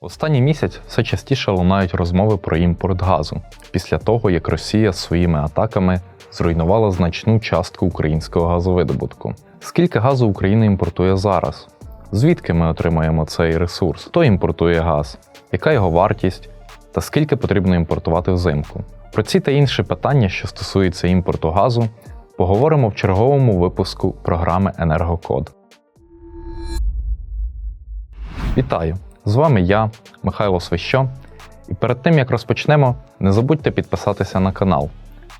Останній місяць все частіше лунають розмови про імпорт газу після того, як Росія своїми атаками зруйнувала значну частку українського газовидобутку. Скільки газу Україна імпортує зараз? Звідки ми отримуємо цей ресурс? Хто імпортує газ? Яка його вартість? Та скільки потрібно імпортувати взимку? Про ці та інші питання, що стосуються імпорту газу, поговоримо в черговому випуску програми Енергокод. Вітаю! З вами я, Михайло Свищо. І перед тим як розпочнемо, не забудьте підписатися на канал,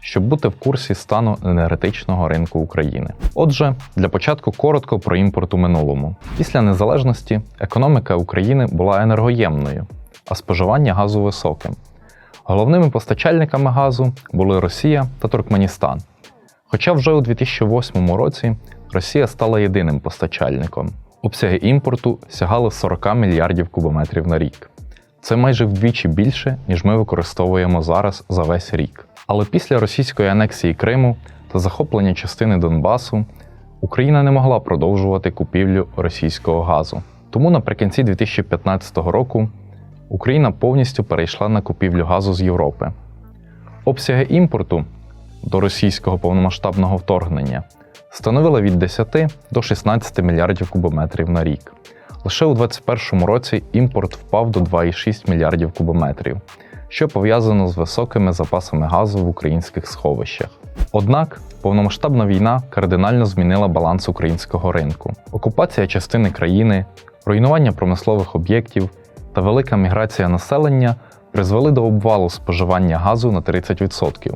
щоб бути в курсі стану енергетичного ринку України. Отже, для початку коротко про імпорт у минулому. Після незалежності економіка України була енергоємною, а споживання газу високим. Головними постачальниками газу були Росія та Туркменістан. Хоча вже у 2008 році Росія стала єдиним постачальником. Обсяги імпорту сягали 40 мільярдів кубометрів на рік. Це майже вдвічі більше, ніж ми використовуємо зараз за весь рік. Але після російської анексії Криму та захоплення частини Донбасу Україна не могла продовжувати купівлю російського газу. Тому наприкінці 2015 року Україна повністю перейшла на купівлю газу з Європи. Обсяги імпорту до російського повномасштабного вторгнення становила від 10 до 16 мільярдів кубометрів на рік. Лише у 2021 році імпорт впав до 2,6 мільярдів кубометрів, що пов'язано з високими запасами газу в українських сховищах. Однак повномасштабна війна кардинально змінила баланс українського ринку. Окупація частини країни, руйнування промислових об'єктів та велика міграція населення призвели до обвалу споживання газу на 30%.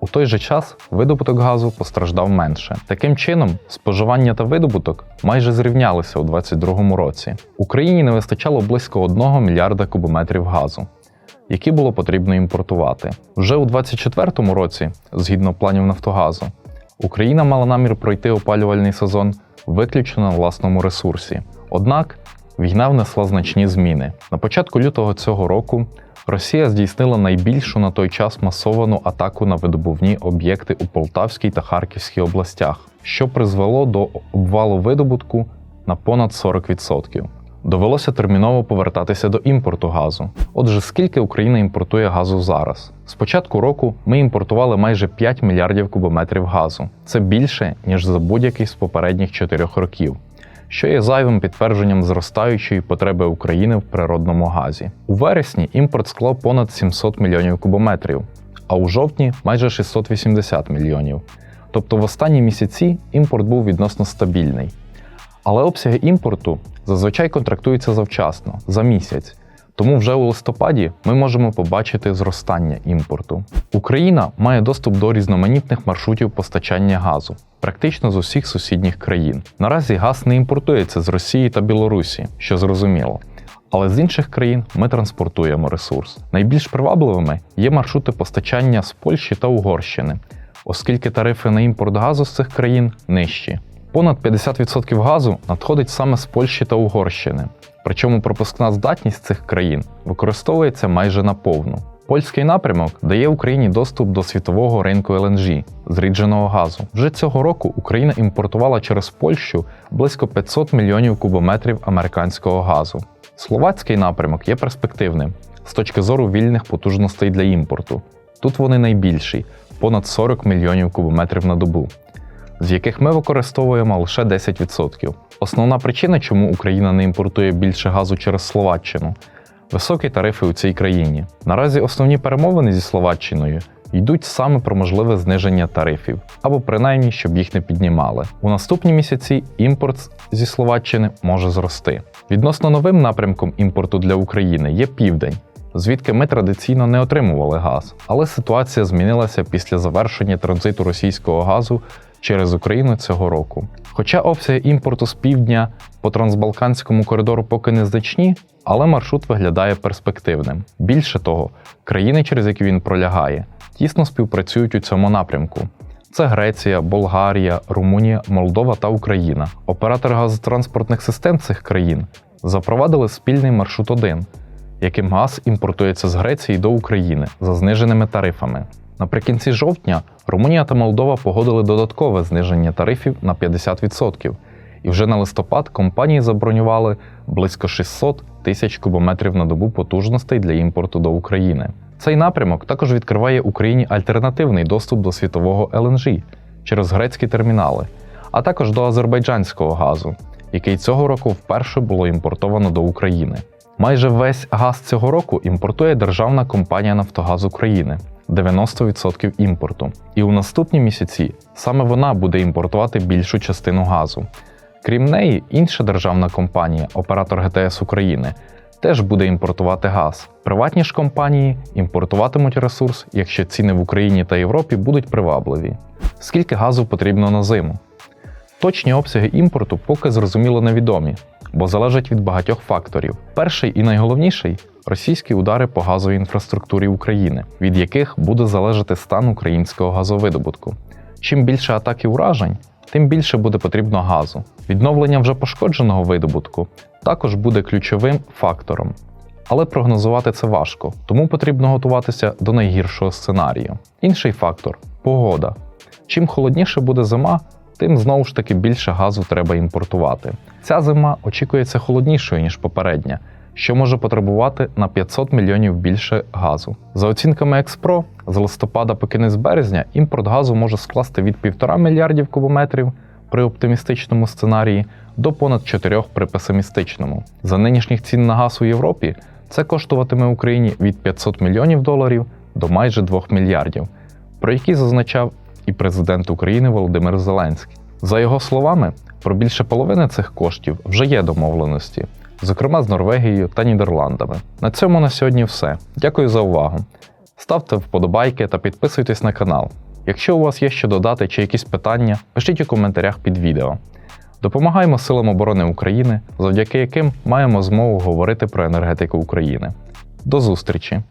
У той же час видобуток газу постраждав менше. Таким чином, споживання та видобуток майже зрівнялися у 2022 році. Україні не вистачало близько 1 мільярда кубометрів газу, які було потрібно імпортувати. Вже у 2024 році, згідно планів Нафтогазу, Україна мала намір пройти опалювальний сезон виключно на власному ресурсі. Однак війна внесла значні зміни. На початку лютого цього року Росія здійснила найбільшу на той час масовану атаку на видобувні об'єкти у Полтавській та Харківській областях, що призвело до обвалу видобутку на понад 40%. Довелося терміново повертатися до імпорту газу. Отже, скільки Україна імпортує газу зараз? З початку року ми імпортували майже 5 мільярдів кубометрів газу. Це більше, ніж за будь-який з попередніх 4 років що є зайвим підтвердженням зростаючої потреби України в природному газі. У вересні імпорт склав понад 700 мільйонів кубометрів, а у жовтні майже 680 мільйонів. Тобто в останні місяці імпорт був відносно стабільний. Але обсяги імпорту зазвичай контрактуються завчасно, за місяць. Тому вже у листопаді ми можемо побачити зростання імпорту. Україна має доступ до різноманітних маршрутів постачання газу, практично з усіх сусідніх країн. Наразі газ не імпортується з Росії та Білорусі, що зрозуміло. Але з інших країн ми транспортуємо ресурс. Найбільш привабливими є маршрути постачання з Польщі та Угорщини, оскільки тарифи на імпорт газу з цих країн нижчі. Понад 50% газу надходить саме з Польщі та Угорщини. Причому пропускна здатність цих країн використовується майже наповну. Польський напрямок дає Україні доступ до світового ринку LNG зрідженого газу. Вже цього року Україна імпортувала через Польщу близько 500 мільйонів кубометрів американського газу. Словацький напрямок є перспективним з точки зору вільних потужностей для імпорту. Тут вони найбільші понад 40 мільйонів кубометрів на добу з яких ми використовуємо лише 10%. Основна причина, чому Україна не імпортує більше газу через Словаччину високі тарифи у цій країні. Наразі основні перемовини зі Словаччиною йдуть саме про можливе зниження тарифів, або принаймні, щоб їх не піднімали. У наступні місяці імпорт зі Словаччини може зрости. Відносно новим напрямком імпорту для України є південь. Звідки ми традиційно не отримували газ, але ситуація змінилася після завершення транзиту російського газу через Україну цього року. Хоча обсяги імпорту з півдня по трансбалканському коридору поки не значні, але маршрут виглядає перспективним. Більше того, країни, через які він пролягає, тісно співпрацюють у цьому напрямку. Це Греція, Болгарія, Румунія, Молдова та Україна. Оператори газотранспортних систем цих країн запровадили спільний маршрут 1, яким газ імпортується з Греції до України за зниженими тарифами. Наприкінці жовтня Румунія та Молдова погодили додаткове зниження тарифів на 50%, і вже на листопад компанії забронювали близько 600 тисяч кубометрів на добу потужностей для імпорту до України. Цей напрямок також відкриває Україні альтернативний доступ до світового LNG через грецькі термінали, а також до азербайджанського газу, який цього року вперше було імпортовано до України. Майже весь газ цього року імпортує державна компанія Нафтогаз України 90% імпорту. І у наступні місяці саме вона буде імпортувати більшу частину газу. Крім неї, інша державна компанія, оператор ГТС України, теж буде імпортувати газ. Приватні ж компанії імпортуватимуть ресурс, якщо ціни в Україні та Європі будуть привабливі. Скільки газу потрібно на зиму? Точні обсяги імпорту поки зрозуміло невідомі, бо залежать від багатьох факторів. Перший і найголовніший російські удари по газовій інфраструктурі України, від яких буде залежати стан українського газовидобутку. Чим більше атак і уражень, тим більше буде потрібно газу. Відновлення вже пошкодженого видобутку також буде ключовим фактором. Але прогнозувати це важко, тому потрібно готуватися до найгіршого сценарію. Інший фактор погода. Чим холодніше буде зима, тим знову ж таки більше газу треба імпортувати. Ця зима очікується холоднішою, ніж попередня, що може потребувати на 500 мільйонів більше газу. За оцінками Експро, з листопада по кінець березня імпорт газу може скласти від 1,5 мільярдів кубометрів при оптимістичному сценарії до понад 4 при песимістичному. За нинішніх цін на газ у Європі це коштуватиме Україні від 500 мільйонів доларів до майже 2 мільярдів, про які зазначав і президент України Володимир Зеленський. За його словами, про більше половини цих коштів вже є домовленості, зокрема з Норвегією та Нідерландами. На цьому на сьогодні все. Дякую за увагу. Ставте вподобайки та підписуйтесь на канал. Якщо у вас є що додати чи якісь питання, пишіть у коментарях під відео. Допомагаємо силам оборони України, завдяки яким маємо змогу говорити про енергетику України. До зустрічі!